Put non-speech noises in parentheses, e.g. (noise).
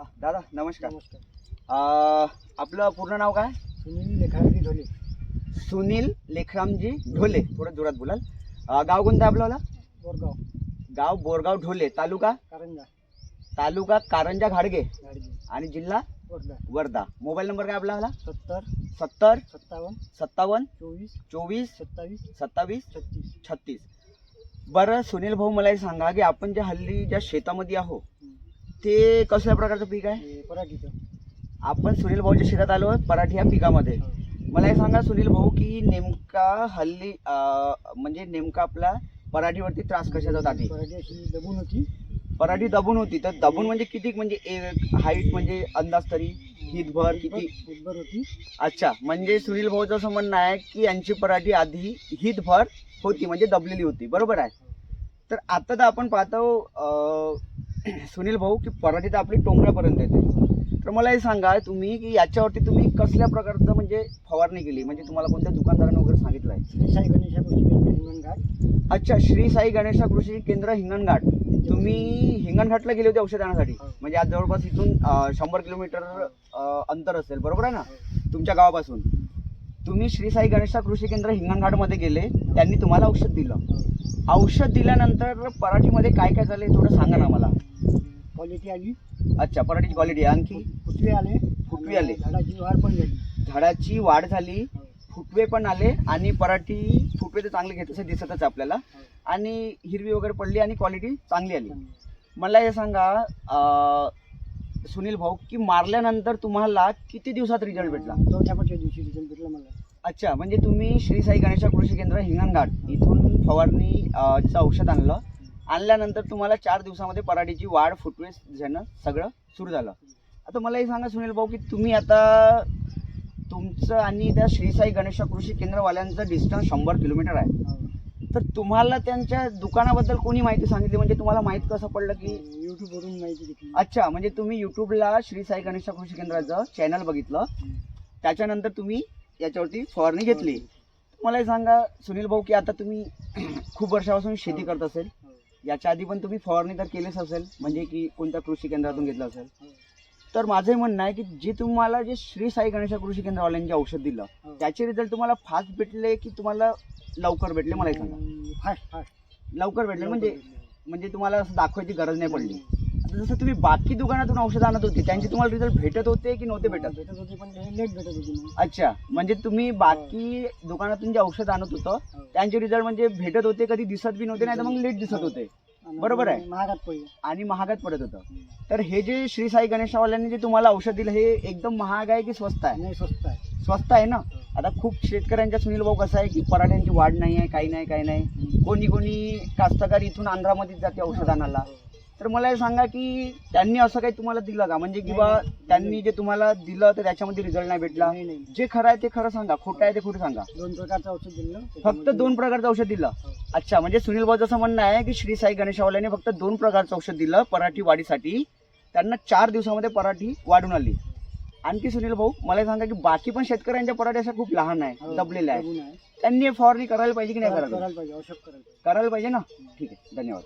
दादा नमस्कार. नमस्कार. आपलं पूर्ण नाव काय? सुनील लेखावरी ढोले. सुनील लेखरामजी ढोले. थोडं जोरात बोलाल. गाव कोणतं आपलं? बोरगाव. गाव बोरगाव ढोले. तालुका? कारंजा. तालुका कारंजा घाडगे. गाडगी आणि जिल्हा? वर्धा. वर्धा. मोबाईल नंबर काय आपला सत्तर. सत्तर. सत्तावन्न. सत्तावन्न. चोवीस. चोवीस. सत्तावीस. सत्तावीस. छत्तीस. छत्तीस. बरं सुनील भाऊ मला हे सांगा की आपण ज्या हल्ली ज्या शेतामध्ये आहो ते कसल्या प्रकारचं पीक आहे? हे पराठीचं. आपण सुनील भाऊच्या शेतात आलो पराठी या पिकामध्ये. हो. मला हे सांगा सुनील भाऊ की नेमका हल्ली अं, म्हणजे नेमका आपला पराठीवरती त्रास कशाचा होता आधी? पराठी अशी दबून होती. पराठी दबून होती. तर दबून म्हणजे किती म्हणजे हाईट म्हणजे अंदाज तरी? हितभर किती? हितभर होती. अच्छा म्हणजे सुनील भाऊचं असं म्हणणं आहे की यांची पराठी आधी हितभर होती म्हणजे दबलेली होती. बरोबर आहे? तर आता तर आपण पाहतो अं, सुनील भाऊ की पराठी तर आपली टोंगऱ्यापर्यंत येते. तर मला हे सांगा तुम्ही की याच्यावरती तुम्ही कसल्या प्रकारचं म्हणजे फवारणी केली? म्हणजे तुम्हाला कोणत्या दुकानदाराने वगैरे सांगितलं आहे? साई गणेशा कृषी केंद्र हिंगणघाट. अच्छा श्री साई गणेशा कृषी केंद्र हिंगणघाट. तुम्ही हिंगणघाटला गेले होते औषध आणण्यासाठी हो. म्हणजे आज जवळपास इथून शंभर किलोमीटर अंतर असेल बरोबर आहे ना? तुमच्या गावापासून. तुम्ही श्री साई गणेशा कृषी केंद्र हिंगणघाटमध्ये गेले त्यांनी तुम्हाला औषध दिलं. औषध दिल्यानंतर पराठीमध्ये काय काय झालं हे थोडं सांगा ना मला क्वालिटी आली. अच्छा पराठीची क्वालिटी आणखी? फुटवे आले. फुटवे आले. झाडाची वाढ पण झाली. झाडाची वाढ झाली. फुटवे पण आले आणि पराठी फुटवे तर चांगले घेत असे दिसतच आपल्याला. आणि हिरवी वगैरे पडली आणि क्वालिटी चांगली आली. मला हे सांगा सुनील भाऊ की मारल्यानंतर तुम्हाला किती दिवसात रिझल्ट भेटला? चौथ्या पाचव्या दिवशी रिझल्ट भेटला मला. अच्छा म्हणजे तुम्ही श्री साई गणेशा कृषी केंद्र हिंगणघाट इथून फवारणी अं, चं औषध आणलं. आणल्यानंतर तुम्हाला चार दिवसामध्ये पराठीची वाढ फुटवे झालं सगळं सुरू झालं. आता मला हे सांगा सुनील भाऊ की तुम्ही आता तुमचं आणि त्या श्री साई गणेशा कृषी केंद्रवाल्यांचं डिस्टन्स शंभर किलोमीटर आहे. हो. तर तुम्हाला त्यांच्या दुकानाबद्दल कोणी माहिती सांगितली? म्हणजे तुम्हाला माहीत कसं पडलं की युट्यूब वरून माहिती घेतली. अच्छा म्हणजे तुम्ही युट्यूबला श्री साई गणेशा कृषी केंद्राचं चॅनल बघितलं. त्याच्यानंतर तुम्ही याच्यावरती फवारणी घेतली. मला हे सांगा सुनील भाऊ की आता तुम्ही (clears throat) खूप वर्षापासून शेती करत असेल. हो. याच्या आधी पण तुम्ही फवारणी तर केलीच असेल म्हणजे की कोणत्या कृषी केंद्रातून घेतलं असेल हो. तर माझं हे म्हणणं आहे की जे तुम्हाला जे श्री साई गणेशा कृषी केंद्रवाल्यांनी जे औषध दिलं हो. त्याचे रिझल्ट तुम्हाला फास्ट भेटले की तुम्हाला लवकर भेटले मला हे सांगा फास्ट फास्ट लवकर भेटले म्हणजे म्हणजे तुम्हाला असं दाखवायची गरज नाही पडली जसं तुम्ही बाकी दुकानातून औषध आणत होते त्यांचे तुम्हाला रिझल्ट भेटत होते की नव्हते भेटत भेटत होते पण लेट भेटत होती अच्छा म्हणजे तुम्ही बाकी दुकानातून जे औषध आणत होतं हो. त्यांचे रिझल्ट म्हणजे भेटत होते कधी दिसत बी नव्हते नाही तर मग लेट दिसत होते. बरोबर आहे. महागात पडले. आणि महागात पडत होतं. तर हे जे श्री साई गणेशावाल्यांनी जे तुम्हाला औषध दिलं हे एकदम महाग आहे की स्वस्त आहे? नाही स्वस्त आहे. स्वस्त आहे ना? आता खूप शेतकऱ्यांच्या सुनील भाऊ कसं आहे की पराठ्यांची वाढ नाही आहे काही नाही काही नाही. कोणी कोणी कास्तकार इथून आंध्रामध्ये जाते औषध आणायला. तर मला हे सांगा की त्यांनी असं काही तुम्हाला दिलं का? म्हणजे की बा नाही, नाही. त्यांनी जे तुम्हाला दिलं तर त्याच्यामध्ये रिझल्ट नाही भेटला? नाही नाही. जे खरं आहे ते खरं सांगा. खोटं आहे ते खोटं सांगा. दोन प्रकारचं औषध दिलं फक्त दोन प्रकारचं औषध दिलं. हो. अच्छा म्हणजे सुनील भाऊ असं म्हणणं आहे की श्री साई गणेशावाल्याने फक्त दोन प्रकारचं औषध दिलं पराठी वाढीसाठी. त्यांना चार दिवसामध्ये पराठी वाढून आली. आणखी सुनील भाऊ मला हे सांगा की बाकी पण शेतकऱ्यांच्या पराठी अशा खूप लहान आहे हो, दबलेल्या आहे. त्यांनी हे फवारणी करायला पाहिजे की नाही करायला करायला? करायला पाहिजे आवश्यक करायला पाहिजे. करायला पाहिजे ना? ठीक आहे धन्यवाद.